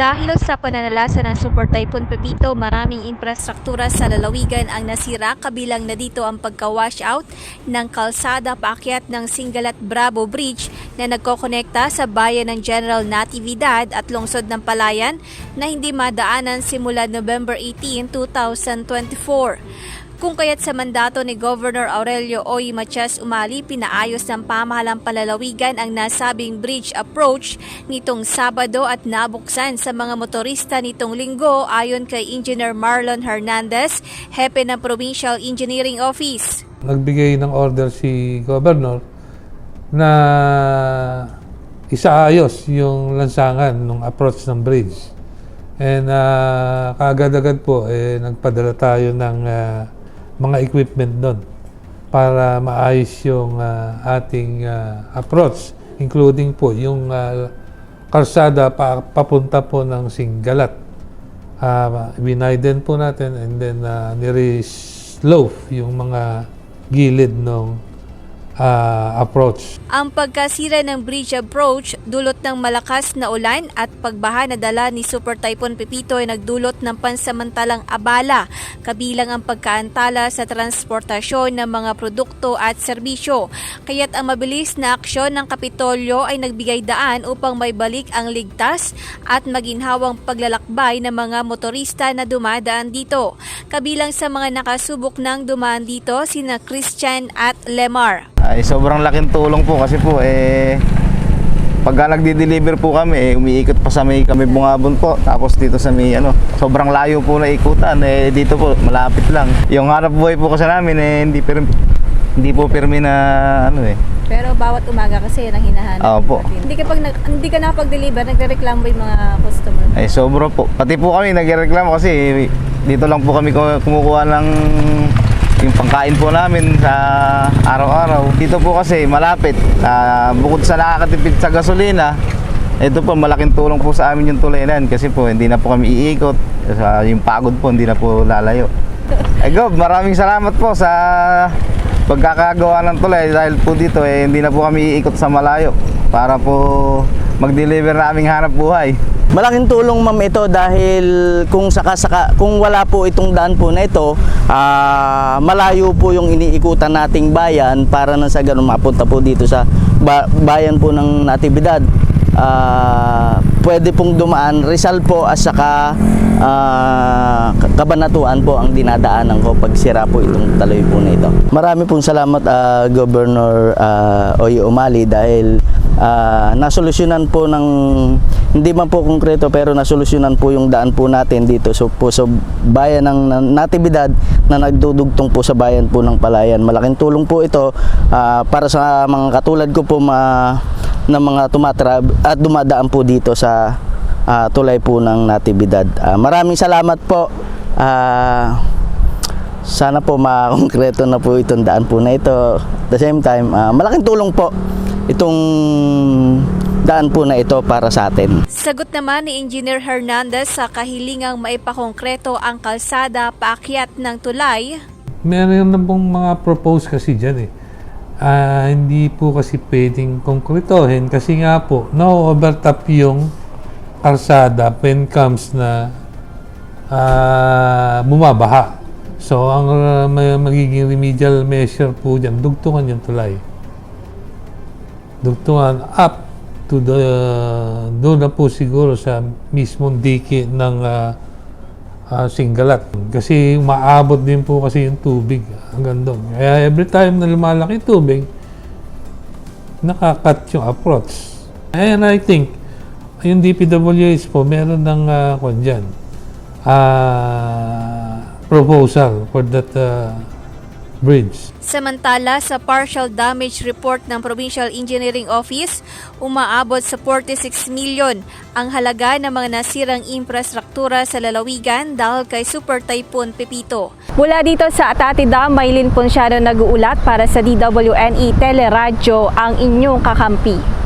Dahil sa pananalasa ng Super Typhoon Pepito, maraming infrastruktura sa lalawigan ang nasira kabilang na dito ang pagka-wash out ng kalsada paakyat ng Singalat Bravo Bridge na nagkokonekta sa bayan ng General Natividad at lungsod ng Palayan na hindi madaanan simula November 18, 2024. Kung kaya't sa mandato ni Governor Aurelio Oy Matias Umali, pinaayos ng pamahalang palalawigan ang nasabing bridge approach nitong Sabado at nabuksan sa mga motorista nitong linggo ayon kay Engineer Marlon Hernandez, hepe ng Provincial Engineering Office. nagbigay ng order si Governor na isaayos yung lansangan ng approach ng bridge. And uh, kaagad-agad po, eh, nagpadala tayo ng ah, mga equipment doon para maayos yung ah, ating ah, approach, including po yung ah, kalsada pa, papunta po ng Singgalat. Uh, winiden po natin and then uh, nire-slope yung mga gilid ng ah, approach. Ang pagkasira ng bridge approach dulot ng malakas na ulan at pagbaha na dala ni Super Typhoon Pepito ay nagdulot ng pansamantalang abala, kabilang ang pagkaantala sa transportasyon ng mga produkto at serbisyo. Kaya't ang mabilis na aksyon ng Kapitolyo ay nagbigay daan upang may balik ang ligtas at maginhawang paglalakbay ng mga motorista na dumadaan dito. Kabilang sa mga nakasubok ng dumaan dito sina Christian at Lemar. Ay, sobrang laking tulong po kasi po eh pagka nagdi-deliver po kami, eh, umiikot pa sa may kami bungabon po. Tapos dito sa may ano, sobrang layo po na ikutan. Eh, dito po, malapit lang. Yung hanap buhay po kasi namin, eh, hindi, per, hindi po pirmi na ano eh. Pero bawat umaga kasi yan ang hinahanap Opo. natin. Hindi ka, pag, hindi ka nakapag-deliver, nagre-reklamo yung mga customer. Ay, sobra po. Pati po kami nagreklamo kasi dito lang po kami ku- kumukuha ng yung pangkain po namin sa araw-araw. Dito po kasi malapit. Ah, bukod sa nakakatipid sa gasolina, ito po malaking tulong po sa amin yung tulayan kasi po hindi na po kami iikot. Sa yung pagod po hindi na po lalayo. Ay Gob, maraming salamat po sa pagkakagawa ng tulay dahil po dito eh hindi na po kami iikot sa malayo para po mag-deliver na aming hanap buhay. Malaking tulong ma'am ito dahil kung saka-saka kung wala po itong daan po na ito, ah, malayo po yung iniikutan nating bayan para na sa ganun mapunta po dito sa ba- bayan po ng Natividad. Ah, pwede pong dumaan Rizal po at saka ah, Kabanatuan po ang dinadaanan ko pag sira po itong taloy po na ito. Marami pong salamat ah, Governor ah, Oyo Umali dahil ah, nasolusyonan po ng hindi man po konkreto pero nasolusyonan po yung daan po natin dito so po sa bayan ng Natividad na nagdudugtong po sa bayan po ng Palayan. Malaking tulong po ito ah, para sa mga katulad ko po ma, na mga tumatra at dumadaan po dito sa ah, tulay po ng Natividad. Ah, maraming salamat po. Ah, sana po makongkreto na po itong daan po na ito. At the same time, ah, malaking tulong po itong daan po na ito para sa atin. Sagot naman ni Engineer Hernandez sa kahilingang maipakongkreto ang kalsada paakyat ng tulay. Meron na pong mga propose kasi dyan eh. Ah, hindi po kasi pwedeng konkretohin kasi nga po, no-overtop yung kalsada when comes na ah, bumabaha. So, ang may- magiging remedial measure po dyan, dugtungan yung tulay. Dugtungan up to the, doon na po siguro sa mismong diki ng ah, ah, Singgalat. Kasi maabot din po kasi yung tubig hanggang doon. Kaya every time na lumalaki tubig, nakakat yung approach. And I think, yung DPWH po, meron ng uh, kwan dyan, ah, proposal for that ah, bridge. Samantala, sa partial damage report ng Provincial Engineering Office, umaabot sa 46 milyon ang halaga ng mga nasirang infrastruktura sa lalawigan dahil kay Super Typhoon Pepito. Mula dito sa Atatida, Maylin Ponsyano nag-uulat para sa DWNE Teleradyo ang inyong kakampi.